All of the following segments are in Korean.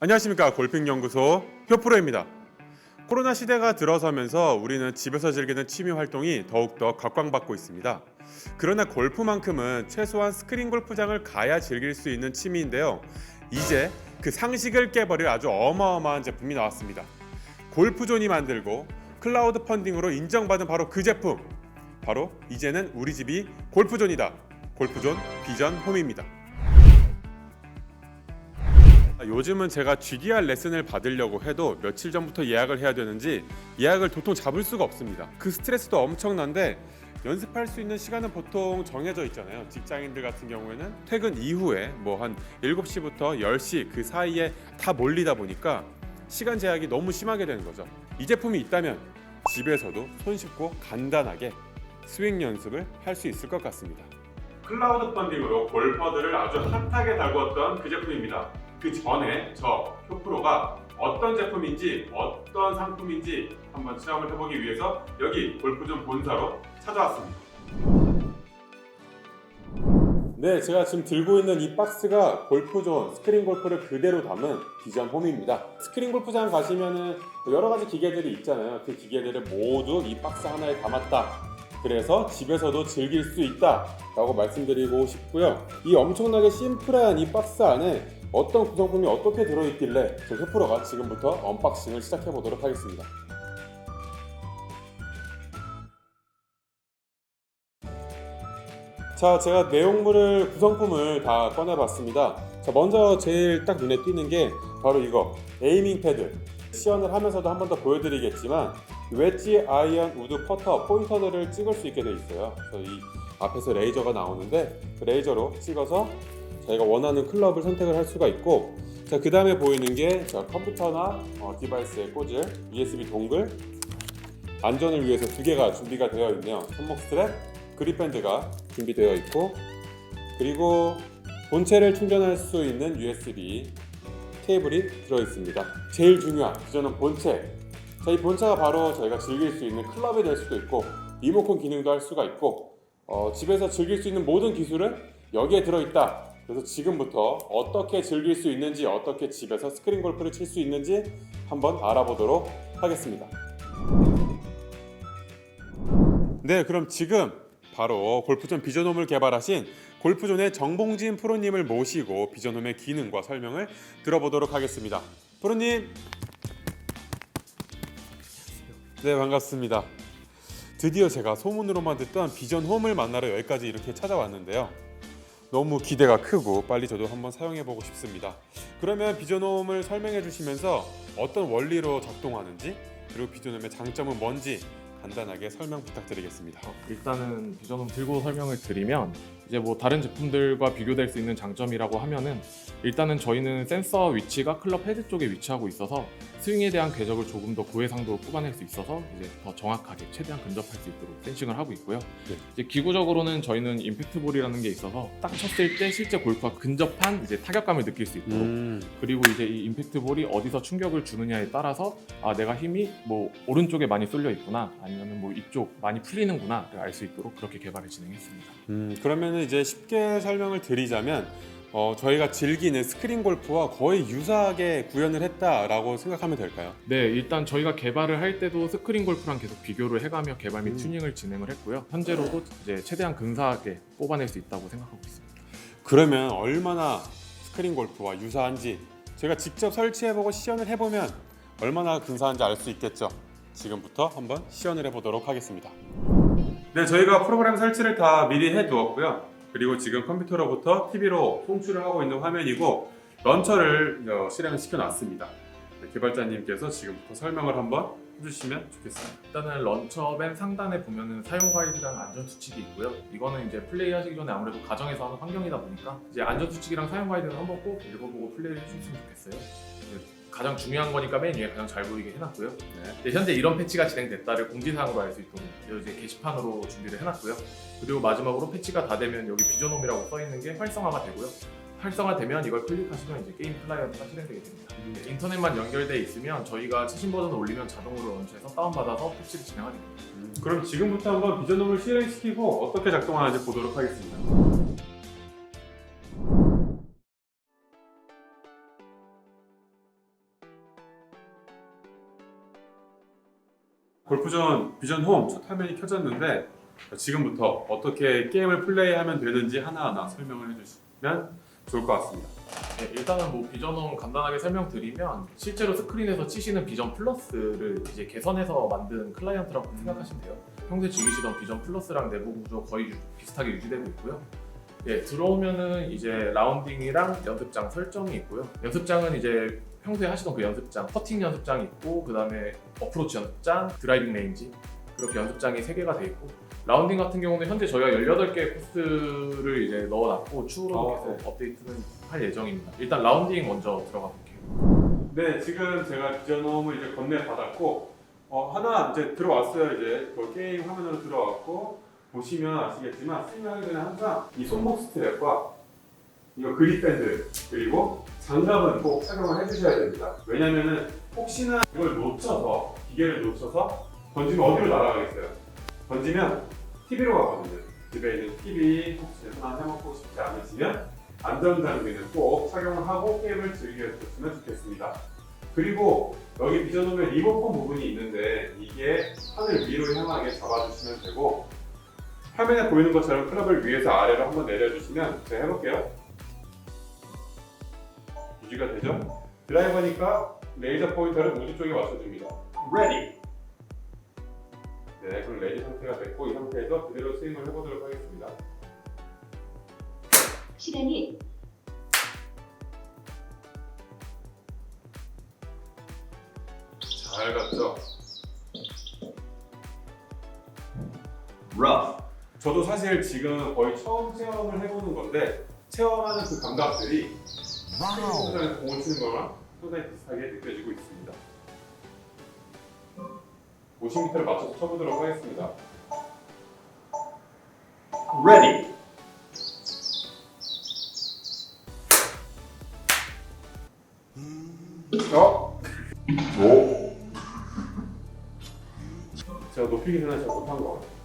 안녕하십니까 골핑연구소 효프로입니다. 코로나 시대가 들어서면서 우리는 집에서 즐기는 취미 활동이 더욱더 각광받고 있습니다. 그러나 골프만큼은 최소한 스크린 골프장을 가야 즐길 수 있는 취미인데요. 이제 그 상식을 깨버릴 아주 어마어마한 제품이 나왔습니다. 골프존이 만들고 클라우드 펀딩으로 인정받은 바로 그 제품. 바로 이제는 우리 집이 골프존이다. 골프존 비전 홈입니다. 아, 요즘은 제가 GDR 레슨을 받으려고 해도 며칠 전부터 예약을 해야 되는지 예약을 도통 잡을 수가 없습니다. 그 스트레스도 엄청난데 연습할 수 있는 시간은 보통 정해져 있잖아요. 직장인들 같은 경우에는 퇴근 이후에 뭐 한 7시부터 10시 그 사이에 다 몰리다 보니까 시간 제약이 너무 심하게 되는 거죠. 이 제품이 있다면 집에서도 손쉽고 간단하게 스윙 연습을 할 수 있을 것 같습니다. 클라우드 펀딩으로 골퍼들을 아주 핫하게 달구었던 그 제품입니다. 그 전에 저 효프로가 어떤 제품인지 어떤 상품인지 한번 체험을 해보기 위해서 여기 골프존 본사로 찾아왔습니다. 네, 제가 지금 들고 있는 이 박스가 골프존 스크린 골프를 그대로 담은 비전 홈입니다. 스크린 골프장 가시면은 여러 가지 기계들이 있잖아요. 그 기계들을 모두 이 박스 하나에 담았다. 그래서 집에서도 즐길 수 있다 라고 말씀드리고 싶고요. 이 엄청나게 심플한 이 박스 안에 어떤 구성품이 어떻게 들어있길래 저 효프로가 지금부터 언박싱을 시작해 보도록 하겠습니다. 자, 제가 내용물을 구성품을 다 꺼내봤습니다. 자, 먼저 제일 딱 눈에 띄는 게 바로 이거 에이밍 패드. 시연을 하면서도 한 번 더 보여드리겠지만 웨지, 아이언, 우드, 퍼터, 포인터들을 찍을 수 있게 돼 있어요. 그래서 이 앞에서 레이저가 나오는데 그 레이저로 찍어서 저희가 원하는 클럽을 선택을 할 수가 있고 자, 그 다음에 보이는 게 자, 컴퓨터나 어, 디바이스에 꽂을 USB 동글 안전을 위해서 두 개가 준비가 되어 있네요. 손목 스트랩, 그립밴드가 준비되어 있고 그리고 본체를 충전할 수 있는 USB 케이블이 들어 있습니다. 제일 중요한 저는 본체. 자, 이 본체가 바로 저희가 즐길 수 있는 클럽이 될 수도 있고 리모컨 기능도 할 수가 있고 어, 집에서 즐길 수 있는 모든 기술은 여기에 들어 있다. 그래서 지금부터 어떻게 즐길 수 있는지 어떻게 집에서 스크린 골프를 칠 수 있는지 한번 알아보도록 하겠습니다. 네, 그럼 지금 바로 골프존 비전홈을 개발하신 골프존의 정봉진 프로님을 모시고 비전홈의 기능과 설명을 들어보도록 하겠습니다. 프로님, 네 반갑습니다. 드디어 제가 소문으로만 듣던 비전홈을 만나러 여기까지 이렇게 찾아왔는데요. 너무 기대가 크고 빨리 저도 한번 사용해 보고 싶습니다. 그러면 비전홈을 설명해 주시면서 어떤 원리로 작동하는지 그리고 비전홈의 장점은 뭔지 간단하게 설명 부탁드리겠습니다. 어, 일단은 비전홈 들고 설명을 드리면 이제 뭐 다른 제품들과 비교될 수 있는 장점이라고 하면은 일단은 저희는 센서 위치가 클럽 헤드 쪽에 위치하고 있어서 스윙에 대한 궤적을 조금 더 고해상도로 뽑아낼 수 있어서 이제 더 정확하게 최대한 근접할 수 있도록 센싱을 하고 있고요. 네. 이제 기구적으로는 저희는 임팩트 볼이라는 게 있어서 딱 쳤을 때 실제 골프와 근접한 이제 타격감을 느낄 수 있도록 음, 그리고 이제 이 임팩트 볼이 어디서 충격을 주느냐에 따라서 아 내가 힘이 뭐 오른쪽에 많이 쏠려 있구나 아니면은 뭐 이쪽 많이 풀리는구나를 알 수 있도록 그렇게 개발을 진행했습니다. 음, 그러면 이제 쉽게 설명을 드리자면 어, 저희가 즐기는 스크린 골프와 거의 유사하게 구현을 했다라고 생각하면 될까요? 네, 일단 저희가 개발을 할 때도 스크린 골프랑 계속 비교를 해가며 개발 및 음. 튜닝을 진행을 했고요. 현재로도 이제 최대한 근사하게 뽑아낼 수 있다고 생각하고 있습니다. 그러면 얼마나 스크린 골프와 유사한지 제가 직접 설치해보고 시연을 해보면 얼마나 근사한지 알 수 있겠죠. 지금부터 한번 시연을 해보도록 하겠습니다. 네, 저희가 프로그램 설치를 다 미리 해 두었고요. 그리고 지금 컴퓨터로부터 TV로 송출을 하고 있는 화면이고 런처를 어, 실행을 시켜 놨습니다. 네, 개발자님께서 지금부터 설명을 한번 해주시면 좋겠습니다. 일단은 런처 맨 상단에 보면은 사용 가이드랑 안전 수칙이 있고요. 이거는 이제 플레이 하시기 전에 아무래도 가정에서 하는 환경이다 보니까 이제 안전 수칙이랑 사용 가이드는 한번 꼭 읽어보고 플레이를 해주셨으면 좋겠어요. 가장 중요한 거니까 맨 위에 가장 잘 보이게 해놨고요. 네. 네, 현재 이런 패치가 진행됐다를 공지사항으로 알 수 있도록 이제 게시판으로 준비를 해놨고요. 그리고 마지막으로 패치가 다 되면 여기 비전홈이라고 써 있는 게 활성화가 되고요. 활성화되면 이걸 클릭하시면 이제 게임 클라이언트가 실행되게 됩니다. 네, 인터넷만 연결돼 있으면 저희가 최신 버전을 올리면 자동으로 런처해서 다운받아서 패치를 진행하게 됩니다. 음, 그럼 지금부터 한번 비전홈을 실행시키고 어떻게 작동하는지 보도록 하겠습니다. 골프전 비전 홈첫 화면이 켜졌는데 지금부터 어떻게 게임을 플레이하면 되는지 하나하나 설명을 해주시면 좋을 것 같습니다. 네, 일단은 뭐 비전홈 간단하게 설명드리면 실제로 스크린에서 치시는 비전 플러스를 이제 개선해서 만든 클라이언트라고 생각하시면 돼요. 평소에 즐기시던 비전 플러스랑 내부 구조 거의 유- 비슷하게 유지되고 있고요. 예, 들어오면은 이제 라운딩이랑 연습장 설정이 있고요. 연습장은 이제 평소에 하시던 그 연습장, 퍼팅 연습장이 있고 그 다음에 어프로치 연습장, 드라이빙 레인지 그렇게 연습장이 3개가 돼 있고 라운딩 같은 경우는 현재 저희가 18개 코스를 이제 넣어놨고 추후로 아, 계속 업데이트는 할 예정입니다. 일단 라운딩 먼저 들어가 볼게요. 네, 지금 제가 비전 홈을 이제 건네 받았고 어, 하나 이제 들어왔어요. 이제 그 게임 화면으로 들어왔고 보시면 아시겠지만 스윙하기 전에 항상 이 손목 스트랩과 이거 그립 밴드 그리고 장갑은 꼭 착용을 해주셔야 됩니다. 왜냐면은 혹시나 이걸 놓쳐서 기계를 놓쳐서 던지면 어디로 날아가겠어요? 던지면 TV로 가거든요. 집에 있는 TV 혹시 전화 해먹고 싶지 않으시면 안전장비는 꼭 착용을 하고 게임을 즐기셨으면 좋겠습니다. 그리고 여기 비전홈에 리모컨 부분이 있는데 이게 하늘 위로 향하게 잡아주시면 되고 화면에 보이는 것처럼 클럽을 위에서 아래로 한번 내려주시면 제가 해볼게요. 유지가 되죠? 드라이버니까 레이저 포인터를 우주 쪽에 맞춰줍니다. Ready. 네, 그럼 레디 상태가 됐고 이 상태에서 그대로 스윙을 해보도록 하겠습니다. 시간이 잘 갔죠? rough, 저도 사실 지금 거의 처음 체험을 해보는 건데 체험하는 그 감각들이 스크린에서 공을 치는 거랑 상당히 비슷하게 느껴지고 있습니다. 50m를 맞춰서 쳐보도록 하겠습니다. ready, 어? 제가 높이기 전에 잘 못한 거. ready,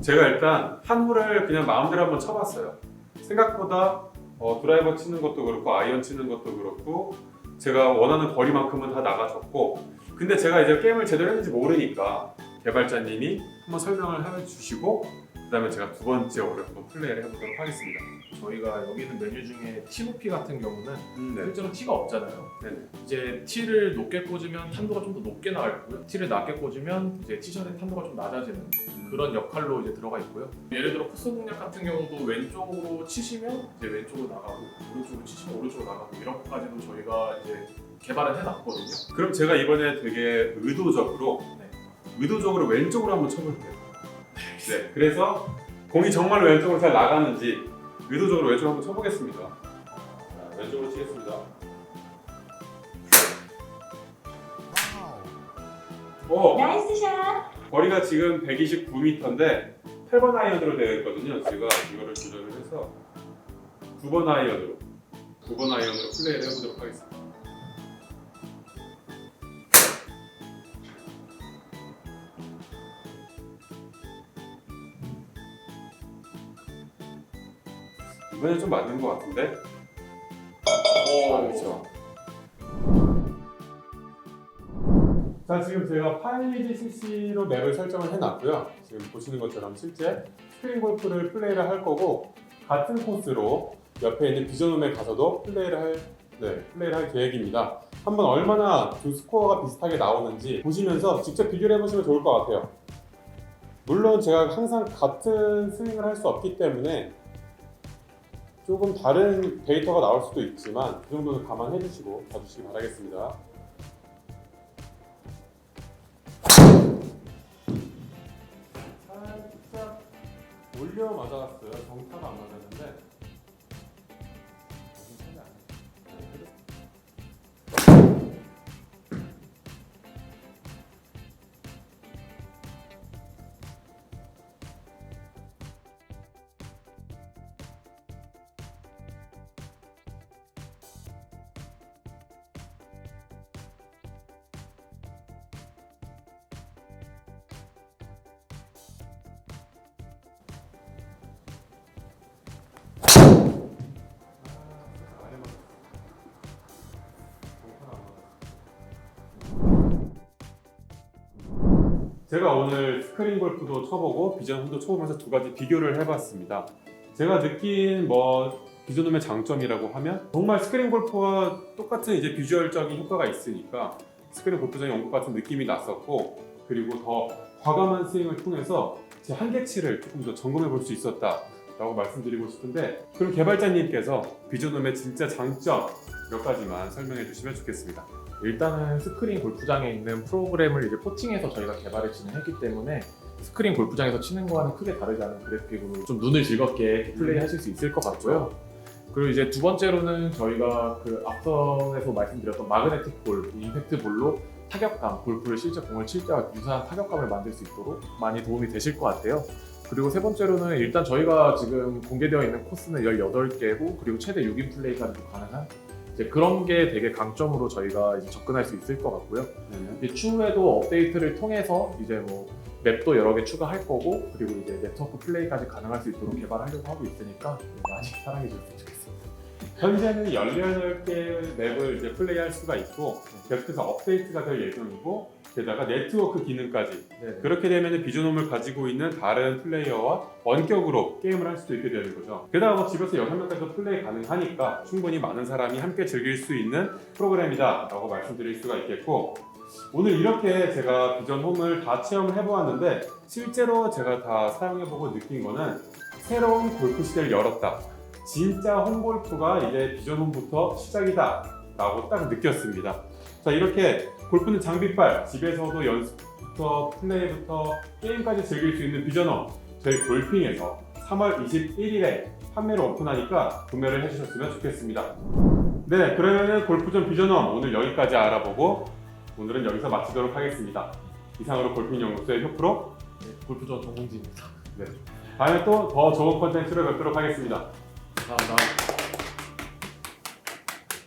제가 일단 한 홀을 그냥 마음대로 한번 쳐봤어요. 생각보다 어, 드라이버 치는 것도 그렇고 아이언 치는 것도 그렇고 제가 원하는 거리만큼은 다 나가졌고 근데 제가 이제 게임을 제대로 했는지 모르니까 개발자님이 한번 설명을 해주시고 그 다음에 제가 두 번째 홀을 한번 플레이를 해보도록 하겠습니다. 저희가 여기 있는 메뉴 중에 티 높이 같은 경우는 네. 실제로 티가 없잖아요. 네네. 이제 티를 높게 꽂으면 탄도가 좀 더 높게 나갈 거고요. 티를 낮게 꽂으면 이제 티샷의 탄도가 좀 낮아지는 그런 역할로 이제 들어가 있고요. 예를 들어 코스 공략 같은 경우도 왼쪽으로 치시면 이제 왼쪽으로 나가고 오른쪽으로 치시면 오른쪽으로 나가고 이런 것까지도 저희가 이제 개발을 해놨거든요. 그럼 제가 이번에 되게 의도적으로 네. 의도적으로 왼쪽으로 한번 쳐볼게요. 네. 그래서 공이 정말 왼쪽으로 잘 나가는지 의도적으로 왼쪽으로 한번 쳐보겠습니다. 자, 왼쪽으로 치겠습니다. 오! 나이스 샷. 거리가 지금 129m인데 8번 아이언으로 되어 있거든요. 제가 이거를 조절을 해서 9번 아이언으로 9번 아이언으로 플레이를 해보도록 하겠습니다. 이번엔 좀 맞는 것 같은데? 아, 그렇죠. 자, 지금 제가 파일리지 CC로 맵을 설정을 해놨고요. 지금 보시는 것처럼 실제 스크린 골프를 플레이를 할 거고 같은 코스로 옆에 있는 비전홈에 가서도 플레이를 할, 네, 플레이를 할 계획입니다. 한번 얼마나 두 스코어가 비슷하게 나오는지 보시면서 직접 비교를 해보시면 좋을 것 같아요. 물론 제가 항상 같은 스윙을 할 수 없기 때문에 조금 다른 데이터가 나올 수도 있지만 그 정도는 감안해 주시고 봐주시기 바라겠습니다. 살짝 올려 맞아갔어요. 정타가 안 맞았는데. 제가 오늘 스크린 골프도 쳐보고 비전 홈도 쳐보면서 두 가지 비교를 해봤습니다. 제가 느낀 뭐 비전 홈의 장점이라고 하면 정말 스크린 골프와 똑같은 이제 비주얼적인 효과가 있으니까 스크린 골프장에 온 것 같은 느낌이 났었고 그리고 더 과감한 스윙을 통해서 제 한계치를 조금 더 점검해 볼 수 있었다 라고 말씀드리고 싶은데 그럼 개발자님께서 비전홈의 진짜 장점 몇 가지만 설명해 주시면 좋겠습니다. 일단은 스크린 골프장에 있는 프로그램을 이제 포팅해서 저희가 개발을 진행했기 때문에 스크린 골프장에서 치는 거와는 크게 다르지 않은 그래픽으로 좀 눈을 즐겁게 플레이 하실 수 있을 것 같고요. 그리고 이제 두 번째로는 저희가 그 앞서에서 말씀드렸던 마그네틱 볼, 임팩트 볼로 타격감, 골프를 실제 공을 칠 때와 유사한 타격감을 만들 수 있도록 많이 도움이 되실 것 같아요. 그리고 세 번째로는 일단 저희가 지금 공개되어 있는 코스는 18개고 그리고 최대 6인 플레이까지도 가능한 이제 그런 게 되게 강점으로 저희가 이제 접근할 수 있을 것 같고요. 이제 추후에도 업데이트를 통해서 이제 뭐 맵도 여러 개 추가할 거고 그리고 이제 네트워크 플레이까지 가능할 수 있도록 개발하려고 하고 있으니까 많이 사랑해 주셨으면 좋겠습니다. 현재는 18개 맵을 이제 플레이할 수가 있고 계속해서 업데이트가 될 예정이고 게다가 네트워크 기능까지 네. 그렇게 되면 비전홈을 가지고 있는 다른 플레이어와 원격으로 게임을 할 수도 있게 되는 거죠. 게다가 뭐 집에서 6명까지도 플레이 가능하니까 충분히 많은 사람이 함께 즐길 수 있는 프로그램이다 라고 말씀드릴 수가 있겠고 오늘 이렇게 제가 비전 홈을 다 체험을 해보았는데 실제로 제가 다 사용해보고 느낀 거는 새로운 골프 시대를 열었다. 진짜 홈골프가 이제 비전 홈부터 시작이다 라고 딱 느꼈습니다. 자 이렇게 골프는 장비빨 집에서도 연습부터 플레이부터 게임까지 즐길 수 있는 비전홈 저희 골핑에서 3월 21일에 판매를 오픈하니까 구매를 해주셨으면 좋겠습니다. 네 그러면은 골프전 비전홈 오늘 여기까지 알아보고 오늘은 여기서 마치도록 하겠습니다. 이상으로 골핑 연구소의 효프로 네, 골프전 전공지입니다. 다음에 또 더 좋은 컨텐츠로 뵙도록 하겠습니다. 감사합니다.